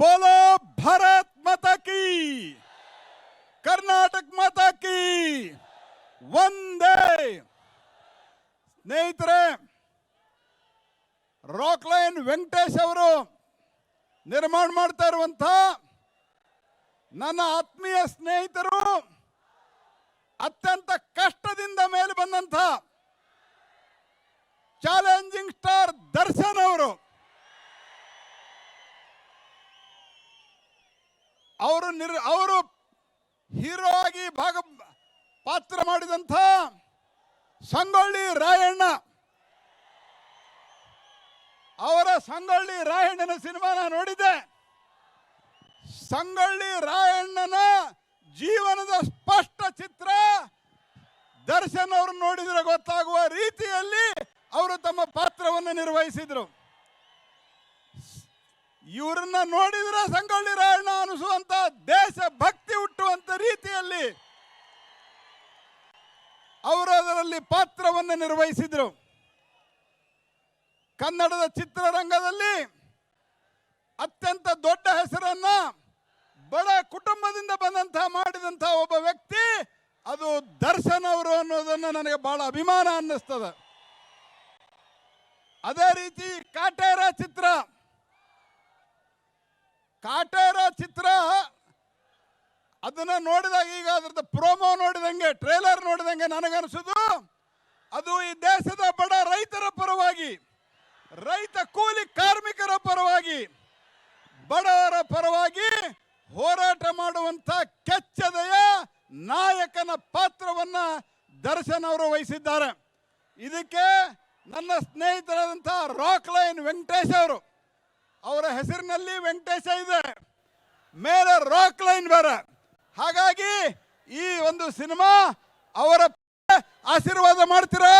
ಬೋಲೋ ಭಾರತ್ ಮತಕಿ ಕರ್ನಾಟಕ ಮತಕಿ ಒಂದೇ ಸ್ನೇಹಿತರೆ, ರಾಕ್ ಲೈನ್ ವೆಂಕಟೇಶ್ ಅವರು ನಿರ್ಮಾಣ ಮಾಡ್ತಾ ಇರುವಂಥ ನನ್ನ ಆತ್ಮೀಯ ಸ್ನೇಹಿತರು, ಅತ್ಯಂತ ಕಷ್ಟದಿಂದ ಮೇಲೆ ಬಂದಂಥ ಚಾಲೆಂಜಿಂಗ್ ಸ್ಟಾರ್ ದರ್ಶನ್ ಅವರು. ಅವರು ನಿರ್, ಅವರು ಹೀರೋ ಆಗಿ ಭಾಗ, ಪಾತ್ರ ಮಾಡಿದಂಥ ಸಂಗೊಳ್ಳಿ ರಾಯಣ್ಣ. ಅವರ ಸಂಗೊಳ್ಳಿ ರಾಯಣ್ಣನ ಸಿನಿಮಾನ ನೋಡಿದ್ದೆ. ಸಂಗೊಳ್ಳಿ ರಾಯಣ್ಣನ ಜೀವನದ ಸ್ಪಷ್ಟ ಚಿತ್ರ ದರ್ಶನ್ ಅವರು ನೋಡಿದ್ರೆ ಗೊತ್ತಾಗುವ ರೀತಿಯಲ್ಲಿ ಅವರು ತಮ್ಮ ಪಾತ್ರವನ್ನು ನಿರ್ವಹಿಸಿದ್ರು. ಇವರನ್ನ ನೋಡಿದ್ರೆ ಸಂಗೊಳ್ಳಿ ರಾಯಣ್ಣ ಅನಿಸುವಂತ ದೇಶ ಭಕ್ತಿ ಹುಟ್ಟುವಂತ ರೀತಿಯಲ್ಲಿ ಅವರು ಅದರಲ್ಲಿ ಪಾತ್ರವನ್ನು ನಿರ್ವಹಿಸಿದರು. ಕನ್ನಡದ ಚಿತ್ರರಂಗದಲ್ಲಿ ಅತ್ಯಂತ ದೊಡ್ಡ ಹೆಸರನ್ನ ಬಡ ಕುಟುಂಬದಿಂದ ಬಂದಂತಹ ಮಾಡಿದಂತಹ ಒಬ್ಬ ವ್ಯಕ್ತಿ, ಅದು ದರ್ಶನ್ ಅವರು ಅನ್ನೋದನ್ನು ನನಗೆ ಬಹಳ ಅಭಿಮಾನ ಅನ್ನಿಸ್ತದೆ. ಅದೇ ರೀತಿ ಕಾಟೇರ ಚಿತ್ರ. ಕಾಟೇರ ಚಿತ್ರ. ಅದನ್ನ ನೋಡಿದಾಗ ಈಗ ಅದ್ರದ್ದು ಪ್ರೋಮೋ ನೋಡಿದಂಗೆ, ಟ್ರೇಲರ್ ನೋಡಿದಂಗೆ ನನಗನ್ಸುದು, ಅದು ಈ ದೇಶದ ಬಡ ರೈತರ ಪರವಾಗಿ, ರೈತ ಕೂಲಿ ಕಾರ್ಮಿಕರ ಪರವಾಗಿ, ಬಡವರ ಪರವಾಗಿ ಹೋರಾಟ ಮಾಡುವಂತ ಕೆಚ್ಚದೆಯ ನಾಯಕನ ಪಾತ್ರವನ್ನ ದರ್ಶನ್ ಅವರು ವಹಿಸಿದ್ದಾರೆ. ಇದಕ್ಕೆ ನನ್ನ ಸ್ನೇಹಿತರಾದಂಥ ರಾಕ್ ಲೈನ್ ವೆಂಕಟೇಶ್ ಅವರು. ಅವರ ಹೆಸರಿನಲ್ಲಿ ವೆಂಕಟೇಶ ಇದೆ. ಮೇಲೆ ರಾಕ್ ಲೈನ್ ಬೇರೆ. ಹಾಗಾಗಿ ಈ ಒಂದು ಸಿನಿಮಾ ಅವರ ಆಶೀರ್ವಾದ ಮಾಡ್ತೀರಾ?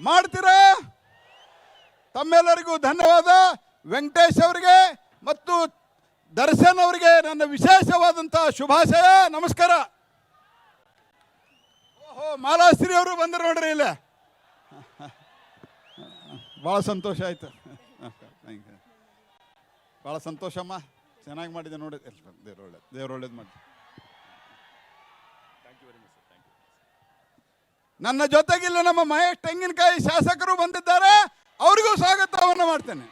ಮಾಡ್ತೀರಾ? ತಮ್ಮೆಲ್ಲರಿಗೂ ಧನ್ಯವಾದ ವೆಂಕಟೇಶ್ ಅವರಿಗೆ ಮತ್ತು ದರ್ಶನ್ ಅವರಿಗೆ ನನ್ನ ವಿಶೇಷವಾದಂತಹ ಶುಭಾಶಯ, ನಮಸ್ಕಾರ. ಓಹೋ, ಮಾಲಾಶ್ರೀ ಅವರು ಬಂದರು ನೋಡ್ರಿ ಇಲ್ಲ. ಭಾಳ ಸಂತೋಷ ಆಯ್ತು. ಭಾಳ ಸಂತೋಷಮ್ಮ ಚೆನ್ನಾಗಿ ಮಾಡಿದೆ ನೋಡಿ. ದೇವ್ರು ಒಳ್ಳೇದು ದೇವ್ರು ಒಳ್ಳೇದು ಮಾಡಿ ನನ್ನ ಜೊತೆಗಿಲ್ಲ ನಮ್ಮ ಮಹೇಶ್ ತೆಂಗಿನಕಾಯಿ ಶಾಸಕರು ಬಂದಿದ್ದಾರೆ. ಅವರಿಗೂ ಸ್ವಾಗತವನ್ನು ಮಾಡ್ತೇನೆ.